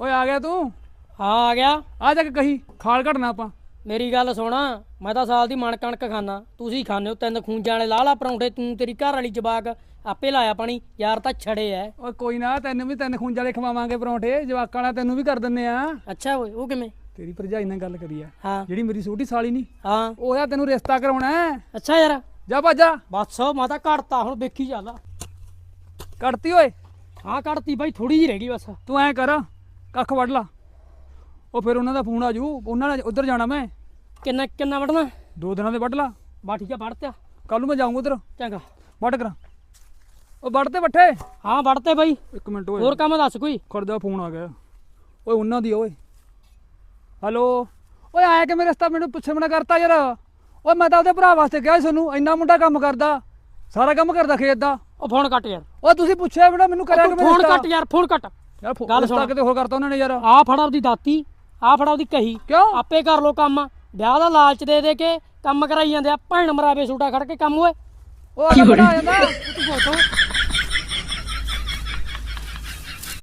ਓਏ ਆ ਗਿਆ ਤੂੰ? ਹਾਂ ਆ ਗਿਆ। ਆ ਜਾ ਕੇ ਕਹੀ ਖਾਲ ਘਟਣਾ ਆਪਾਂ। ਮੇਰੀ ਗੱਲ ਸੁਣਾ ਮੈਂ ਤਾਂ ਸਾਲ ਦੀ ਮਣ ਕਣਕ ਖਾਣਾ ਤੁਸੀਂ ਖਾਣੇ ਹੋ ਤਿੰਨ ਖੂੰਜਾਂ ਵਾਲੇ ਲਾਲਾ ਪਰੌਂਠੇ ਤੂੰ ਤੇਰੀ ਘਰ ਵਾਲੀ ਜਵਾਕ ਆਪੇ ਲਾਇਆ ਪਾਣੀ ਯਾਰ ਤਾਂ ਛੜੇ ਐ। ਓਏ ਕੋਈ ਨਾ ਤੈਨੂੰ ਵੀ ਤਿੰਨ ਖੁੰਜਾਂ ਵਾਲੇ ਖਵਾਵਾਂਗੇ ਪਰੌਂਠੇ ਜਵਾਕਾਂ ਵਾਲਾ ਤੈਨੂੰ ਵੀ ਕਰ ਦਿੰਨੇ ਆ। ਅੱਛਾ ਓਏ ਉਹ ਕਿਵੇਂ? ਤੇਰੀ ਭਰਜਾਈ ਨਾਲ ਗੱਲ ਕਰੀ ਆ ਹਾਂ। ਜਿਹੜੀ ਮੇਰੀ ਛੋਟੀ ਸਾਲੀ ਨਹੀਂ ਹਾਂ। ਉਹਦਾ ਤੈਨੂੰ ਰਿਸ਼ਤਾ ਕਰਾਉਣਾ ਹੈ ਅੱਛਾ ਯਾਰ। ਜਾ ਭਾਜਾ ਬਸ ਮੈਂ ਤਾਂ ਘੜਤਾ ਹੁਣ ਵੇਖੀ ਚੱਲ ਕੱਢਤੀ ਓਏ। ਹਾਂ ਕੱਢਤੀ ਬਾਈ ਥੋੜੀ ਜਿਹੀ ਰਹਿ ਗਈ ਬਸ। ਤੂੰ ਐ ਕਰ। ਕੱਖ ਵੱਢ ਲਾ। ਉਹ ਫਿਰ ਉਹਨਾਂ ਦਾ ਫੋਨ ਆ ਜੂ ਉਹਨਾਂ ਨੇ ਉੱਧਰ ਜਾਣਾ ਮੈਂ। ਕਿੰਨਾ ਕਿੰਨਾ ਵੜਨਾ ਦੋ ਦਿਨਾਂ ਦੇ ਵੱਢ ਲਾ। ਬਾ ਠੀਕ ਆ ਵੜ ਤਿਆ ਕੱਲ ਨੂੰ ਮੈਂ ਜਾਊਂਗਾ ਉਧਰ। ਚੰਗਾ। ਵੱਢ ਕਰਾਂ। ਉਹ ਵੱਢ ਤੇ ਬੱਠੇ। ਹਾਂ ਵੜਤੇ ਬਾਈ। ਇੱਕ ਮਿੰਟ ਓਏ। ਹੋਰ ਕੰਮ ਦੱਸ ਕੋਈ? ਖੜਦਾ ਫੋਨ ਆ ਗਿਆ। ਓਏ ਉਹਨਾਂ ਦੀ ਆ ਓਏ। ਹੈਲੋ। ਓਏ ਆਇਆ ਕਿ ਮੇਰੇ ਰਸਤਾ? ਮੈਨੂੰ ਪੁੱਛੇ ਮਨਾ ਕਰਤਾ ਯਾਰ। ਓਏ ਮੈਂ ਤਾਂ ਉਹਦੇ ਭਰਾ ਵਾਸਤੇ ਕਿਹਾ ਸੀ ਤੁਹਾਨੂੰ ਇੰਨਾ ਮੁੰਡਾ ਕੰਮ ਕਰਦਾ। ਸਾਰਾ ਕੰਮ ਕਰਦਾ ਖੇਤ ਦਾ। ਉਹ ਫੋਨ ਕੱਟ ਯਾਰ। ਓਏ ਤੁਸੀਂ ਪੁੱਛਿਆ ਬੜਾ ਮੈਨੂੰ ਕਰਿਆ ਕਿ ਫੋਨ ਕੱਟ ਯਾਰ ਫੋਨ ਕੱਟ। ਯਾਰ ਗੱਲ ਰਿਸ਼ਤਾ ਸੁਣ। ਕਿਤੇ ਹੋਰ ਕਰਤਾ ਉਹਨਾਂ ਨੇ ਯਾਰ? ਆ ਫੜ ਆਪਦੀ ਦਾਤੀ ਆ ਫੜ ਆਪਦੀ ਕਹੀ। ਕਿਉਂ? ਆਪੇ ਕਰ ਲੋ ਕੰਮ। ਵਿਆਹ ਦਾ ਲਾਲਚ ਦੇ ਦੇ ਕੇ ਕੰਮ ਕਰਾਈ ਜਾਂਦੇ ਆ। ਭੈਣ ਮਰਾਵੇ ਸੂਟਾ ਖੜ ਕੇ ਕੰਮ ਓਏ। ਉਹ ਆ ਜਾਂਦਾ। ਤੂੰ ਫੋਟੋ।